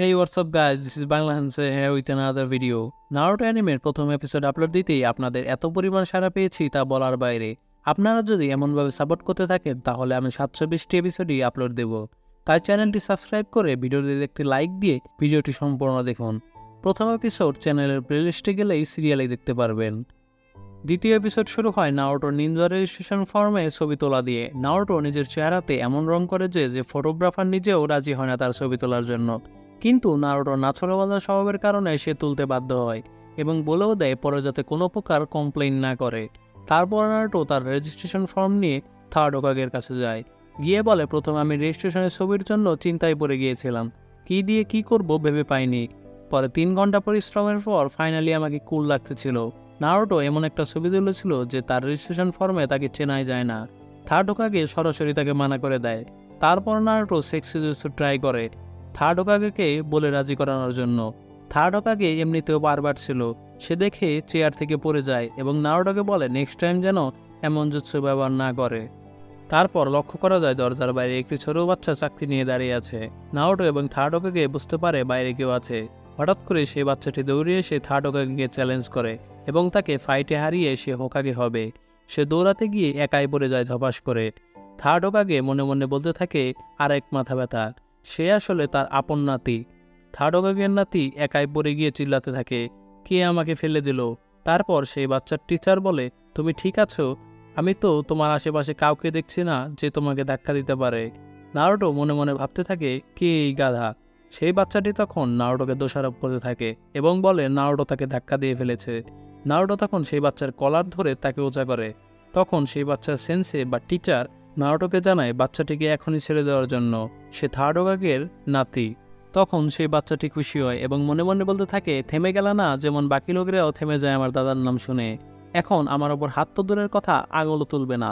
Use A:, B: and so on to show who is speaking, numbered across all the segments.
A: Hey, what's up guys? This is Bangla Hanse here with. Naruto অ্যানিমের প্রথম episode upload দিতেই আপনাদের এত পরিমাণ সাড়া পেয়েছি তা বলার বাইরে। আপনারা যদি এমনভাবে সাপোর্ট করতে থাকেন তাহলে আমি সাতশো বিশটি এপিসোডই আপলোড দেব। তাই চ্যানেলটি সাবস্ক্রাইব করে ভিডিওটিতে একটি লাইক দিয়ে ভিডিওটি সম্পূর্ণ দেখুন। প্রথম এপিসোড চ্যানেলের প্লেলিস্টে গেলেই সিরিয়ালেই দেখতে পারবেন। দ্বিতীয় এপিসোড শুরু হয় নাওটোর নিন্দা রেজিস্ট্রেশন ফর্মে ছবি তোলা দিয়ে। নাওটো নিজের চেহারাতে এমন রং করে যে ফটোগ্রাফার নিজেও রাজি হয় না তার ছবি তোলার জন্য। কিন্তু নারুটো নাছরবাজার স্বভাবের কারণে সে তুলতে বাধ্য হয় এবং বলেও দেয় পরে যাতে কোনো প্রকার কমপ্লেন না করে। তারপর নারুটো তার রেজিস্ট্রেশন ফর্ম নিয়ে থার্ড ওকাগের কাছে যায়। গিয়ে বলে, প্রথমে আমি রেজিস্ট্রেশনের ছবির জন্য চিন্তায় পড়ে গিয়েছিলাম। কি দিয়ে কি করব ভেবে পাইনি। পরে তিন ঘণ্টা পরিশ্রমের পর ফাইনালি আমাকে কুল লাগতেছিল। নারুটো এমন একটা ছবি তুলেছিল যে তার রেজিস্ট্রেশন ফর্মে তাকে চেনাই যায় না। থার্ড ওকাগে সরাসরি তাকে মানা করে দেয়। তারপর নারুটো সেক্সি ট্রাই করে। থার্ড ওকাগেকে বলে রাজি করানোর জন্য। থার্ড ওকাগে এমনিতেও বারবার ছিল। সে দেখে চেয়ার থেকে পড়ে যায় এবং নারোটাকে বলে নেক্সট টাইম যেন এমন জুৎস ব্যবহার না করে। তারপর লক্ষ্য করা যায় দরজার বাইরে একটি ছোট বাচ্চা চাকরি নিয়ে দাঁড়িয়ে আছে। নাওটো এবং থার্ড ওকাগে বুঝতে পারে বাইরে কেউ আছে। হঠাৎ করে সেই বাচ্চাটি দৌড়িয়ে সে থার্ড ওকাগেকে চ্যালেঞ্জ করে এবং তাকে ফাইটে হারিয়ে সে হোকাগে হবে। সে দৌড়াতে গিয়ে একাই পড়ে যায় ধপাস করে। থার্ড ওকাগে মনে মনে বলতে থাকে, আর এক মাথা ব্যথা। সে আসলে তার আপন নাতি। থার্ড ওকাগের নাতি একাই পড়ে গিয়ে চিল্লাতে থাকে, কে আমাকে ফেলে দিল? তারপর সেই বাচ্চার টিচার বলে, তুমি ঠিক আছো? আমি তো তোমার আশেপাশে কাউকে দেখছি না যে তোমাকে ধাক্কা দিতে পারে। নারোটো মনে মনে ভাবতে থাকে, কে এই গাধা? সেই বাচ্চাটি তখন নারোটোকে দোষারোপ করতে থাকে এবং বলে নারোটো তাকে ধাক্কা দিয়ে ফেলেছে। নারোটো তখন সেই বাচ্চার কলার ধরে তাকে উঁচা করে। তখন সেই বাচ্চার সেন্সে বা টিচার নারোটোকে জানায় বাচ্চাটিকে এখনই ছেড়ে দেওয়ার জন্য। সে থার্ড ওগাগের নাতি। তখন সেই বাচ্চাটি খুশি হয় এবং মনে মনে বলতে থাকে, থেমে গেল না, যেমন বাকি লোকেরাও থেমে যায় আমার দাদার নাম শুনে। এখন আমার ওপর হাত তো দূরের কথা আঙুলও তুলবে না।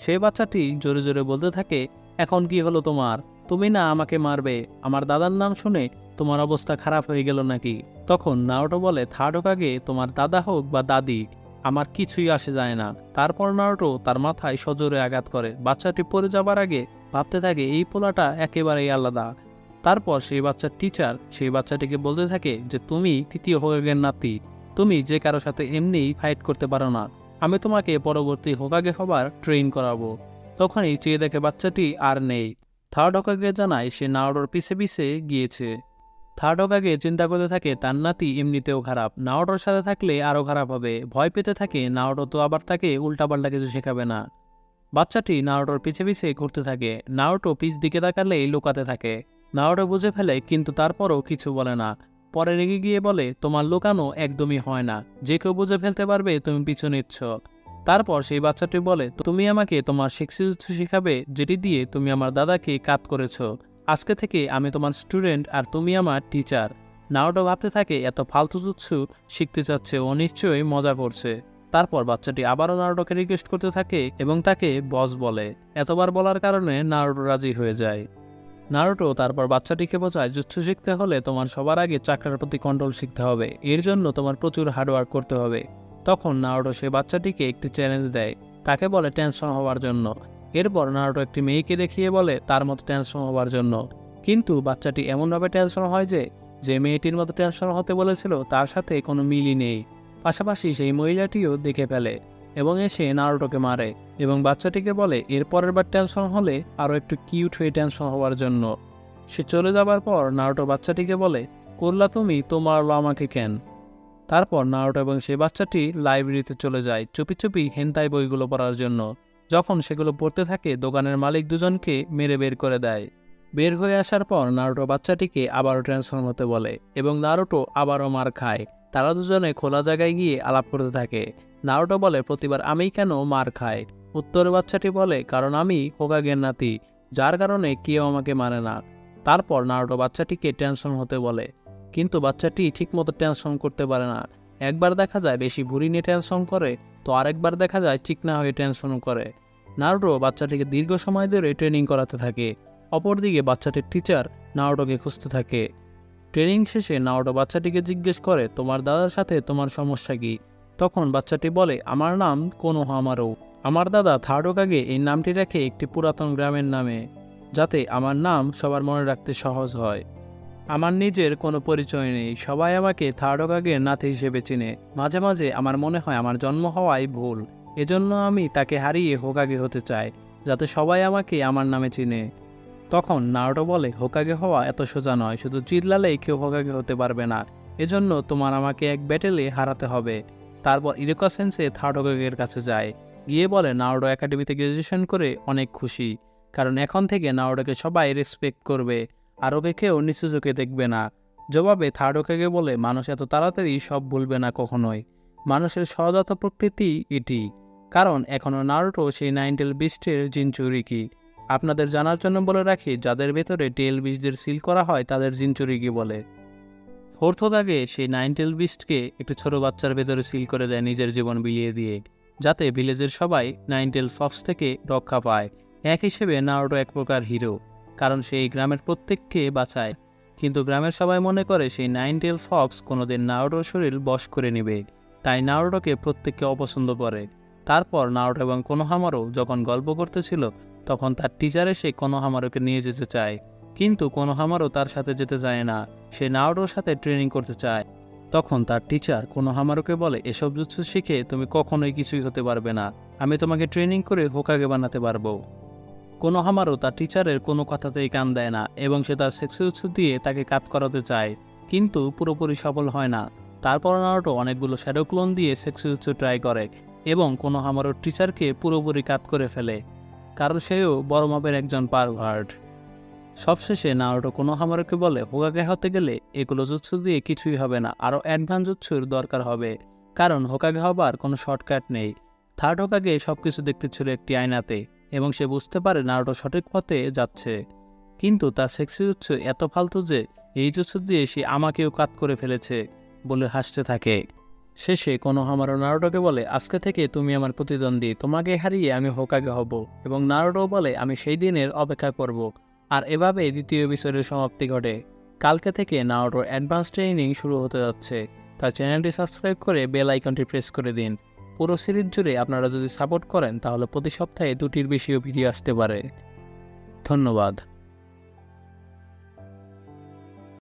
A: সেই বাচ্চাটি জোরে জোরে বলতে থাকে, এখন কি হলো তোমার? তুমি না আমাকে মারবে। আমার দাদার নাম শুনে তোমার অবস্থা খারাপ হয়ে গেল নাকি? তখন নাওটো বলে থার্ড ওকাগে তোমার দাদা হোক বা দাদি আমার কিছুই আসে যায় না। তারপর নারুটো তার মাথায় সজোরে আঘাত করে। বাচ্চাটি পড়ে যাবার আগে ভাবতে থাকে এই পোলাটা একেবারেই আলাদা। তারপর সেই বাচ্চার টিচার সেই বাচ্চাটিকে বলতে থাকে যে, তুমি তৃতীয় হোকাগের নাতি। তুমি যে কারও সাথে এমনিই ফাইট করতে পারো না। আমি তোমাকে পরবর্তী হোকাগে হবার ট্রেন করাবো। তখনই চেয়ে দেখে বাচ্চাটি আর নেই। থার্ড হোকাগে জানায় সে নাওডোর পিছে পিছে গিয়েছে। থার্ড ওকাগে চিন্তা করতে থাকে, তার নাতি এমনিতেও খারাপ। নাওটোর সাথে থাকলে আরও খারাপ হবে। ভয় পেতে থাকে নাওটো তো আবার তাকে উল্টাপাল্টা কিছু শেখাবে না। বাচ্চাটি নাওটোর পিছে পিছে ঘুরতে থাকে। নাওটো পিছ দিকে তাকালেই লুকাতে থাকে। নাওটো বুঝে ফেলে, কিন্তু তারপরও কিছু বলে না। পরে রেগে গিয়ে বলে, তোমার লুকানো একদমই হয় না। যে কেউ বুঝে ফেলতে পারবে, তুমি পিছু নিচ্ছ। তারপর সেই বাচ্চাটি বলে, তুমি আমাকে তোমার শিক্ষিত শেখাবে, যেটি দিয়ে তুমি আমার দাদাকে কাত করেছ। আজকে থেকে আমি তোমার স্টুডেন্ট আর তুমি আমার টিচার। নাওটো ভাবতে থাকে এত ফালতু জুৎসু শিখতে চাচ্ছে ও নিশ্চয়ই মজা করছে। তারপর বাচ্চাটি আবারও নারুটোকে রিকোয়েস্ট করতে থাকে এবং তাকে বস বলে। এতবার বলার কারণে নারুটো রাজি হয়ে যায়। নারুটো তারপর বাচ্চাটিকে বোঝায়, জুৎসু শিখতে হলে তোমার সবার আগে চাকরার প্রতি কন্ট্রোল শিখতে হবে। এর জন্য তোমার প্রচুর হার্ডওয়ার্ক করতে হবে। তখন নারুটো সে বাচ্চাটিকে একটি চ্যালেঞ্জ দেয়। তাকে বলে টেনশন হওয়ার জন্য। এরপর নারুটো একটি মেয়েকে দেখিয়ে বলে, তার মতো টেনশন হওয়ার জন্য। কিন্তু বাচ্চাটি এমনভাবে টেনশন হয় যে যে মেয়েটির মতো টেনশন হতে বলেছিল, তার সাথে কোনো মিলই নেই। পাশাপাশি সেই মহিলাটিও দেখে ফেলে এবং এসে নারুটোকে মারে এবং বাচ্চাটিকে বলে, এর পরের বার টেনশন হলে আরও একটু কিউট হয়ে টেনশন হওয়ার জন্য। সে চলে যাবার পর নারুটো বাচ্চাটিকে বলে, করলা তুমি তো মারলো আমাকে কেন? তারপর নারুটো এবং সেই বাচ্চাটি লাইব্রেরিতে চলে যায়, চুপি চুপি হেন্তাই বইগুলো পড়ার জন্য। যখন সেগুলো পড়তে থাকে, দোকানের মালিক দুজনকে মেরে বের করে দেয়। বের হয়ে আসার পর নারুটো বাচ্চাটিকে আবারও ট্রান্সফর্ম হতে বলে এবং নারুটো আবারও মার খায়। তারা দুজনে খোলা জায়গায় গিয়ে আলাপ করতে থাকে। নারুটো বলে, প্রতিবার আমি কেন মার খায় উত্তর বাচ্চাটি বলে, কারণ আমি হোকাগের নাতি, যার কারণে কেউ আমাকে মানে না। তারপর নারুটো বাচ্চাটিকে ট্রান্সফর্ম হতে বলে, কিন্তু বাচ্চাটি ঠিকমতো ট্রান্সফর্ম করতে পারে না। একবার দেখা যায়, বেশি ভুড়ি নিয়ে ট্রান্সফর্ম করে তো আরেকবার দেখা যায় চিকনা হয়ে ট্রান্সফর্ম করে। নারুটো বাচ্চাটিকে দীর্ঘ সময় ধরে ট্রেনিং করাতে থাকে। অপরদিকে বাচ্চাটির টিচার নাওটোকে খুঁজতে থাকে। ট্রেনিং শেষে নাওটো বাচ্চাটিকে জিজ্ঞেস করে, তোমার দাদার সাথে তোমার সমস্যা কি? তখন বাচ্চাটি বলে, আমার নাম কোনো আমারও আমার দাদা থার্ডোকাগে এই নামটি রেখে একটি পুরাতন গ্রামের নামে, যাতে আমার নাম সবার মনে রাখতে সহজ হয়। আমার নিজের কোনো পরিচয় নেই। সবাই আমাকে থার্ড হোকাগের নাতি হিসেবে চিনে। মাঝে মাঝে আমার মনে হয় আমার জন্ম হওয়াই ভুল। এজন্য আমি তাকে হারিয়ে হোকাগে হতে চাই, যাতে সবাই আমাকে আমার নামে চিনে। তখন নারুটো বলে হোকাগে হওয়া এত সোজা নয়, শুধু চিল্লালেই কেউ হোকাগে হতে পারবে না। এজন্য তোমার আমাকে এক ব্যাটেলে হারাতে হবে। তারপর ইরেকা সেন্সে থার্ড হোকাগের কাছে যায়। গিয়ে বলে নারুটো একাডেমিতে গ্র্যাজুয়েশন করে অনেক খুশি। কারণ এখন থেকে নারুটোকে সবাই রেসপেক্ট করবে। আর ওকে নিচু চোখে দেখবে না। জবাবে থার্ড হোকাগে বলে, মানুষ এত তাড়াতাড়ি সব ভুলবে না কখনোই। মানুষের সহজাত প্রকৃতি এটি। কারণ এখনও নারুটো সেই নাইনটেল বিস্টের জিনচুরিকি আপনাদের জানার জন্য বলে রাখি, যাদের ভেতরে টেল বিস্টদের সিল করা হয়, তাদের জিনচুরিকি বলে। ফোর্থ দাগে সেই নাইনটেল বিস্টকে একটি ছোট বাচ্চার ভেতরে সিল করে দেয় নিজের জীবন বিলিয়ে দিয়ে, যাতে ভিলেজের সবাই নাইনটেল ফক্স থেকে রক্ষা পায়। এক হিসেবে নারুটো এক প্রকার হিরো। কারণ সেই গ্রামের প্রত্যেককে বাঁচায়। কিন্তু গ্রামের সবাই মনে করে সেই নাইনটেল ফক্স কোনোদিন নারুটোর শরীর বশ করে নেবে। তাই নারুটোকে প্রত্যেককে অপছন্দ করে। তারপর নারুটো এবং কোনোহামারও যখন গল্প করতেছিল, তখন তার টিচার এসে কোনোহামারোকে নিয়ে যেতে চায়। কিন্তু কোনোহামারও তার সাথে যেতে চায় না। সে নারুটোর সাথে ট্রেনিং করতে চায়। তখন তার টিচার কোনোহামারোকে বলে, এসব জুৎসু শিখে তুমি কখনোই কিছুই হতে পারবে না। আমি তোমাকে ট্রেনিং করে হোকাগে বানাতে পারব। কোনোহামারও তার টিচারের কোনো কথাতেই কান দেয় না এবং সে তার সেক্সুৎসু দিয়ে তাকে কাত করাতে চায়। কিন্তু পুরোপুরি সফল হয় না। তারপর নারুটো অনেকগুলো শ্যাডো ক্লোন দিয়ে সেক্সুৎসু ট্রাই করে এবং কোনোহামারোর টিচারকে পুরোপুরি কাত করে ফেলে। কারণ সেও বড় মাপের একজন পারভার্ট সবশেষে নারুটো কোনোহামারোকে বলে হোকাগে হতে গেলে এগুলো জুৎসু দিয়ে কিছুই হবে না আরও অ্যাডভান্স জুৎসুর দরকার হবে। কারণ হোকাগে হবার কোনো শর্টকাট নেই। থার্ড হোকাগে সব কিছু দেখতে ছিল একটি আয়নাতে। এবং সে বুঝতে পারে নারুটো সঠিক পথে যাচ্ছে। কিন্তু তার সেক্সি উৎস এত ফালতু যে, এই জুৎসু দিয়ে সে আমাকেও কাত করে ফেলেছে বলে হাসতে থাকে। শেষে কোনো হামারো নারুটোকে বলে, আজকে থেকে তুমি আমার প্রতিদ্বন্দ্বী, তোমাকে হারিয়ে আমি হোকাগে হব। এবং নারুটো বলে, আমি সেই দিনের অপেক্ষা করব। আর এভাবে দ্বিতীয় বিষয়ের সমাপ্তি ঘটে। কালকে থেকে নারুটোর অ্যাডভান্স ট্রেনিং শুরু হতে যাচ্ছে। তার চ্যানেলটি সাবস্ক্রাইব করে বেল আইকনটি প্রেস করে দিন। পুরো সিরিজ জুড়ে আপনারা যদি সাপোর্ট করেন, তাহলে প্রতি সপ্তাহে দুটির বেশিও ভিডিও আসতে পারে। ধন্যবাদ।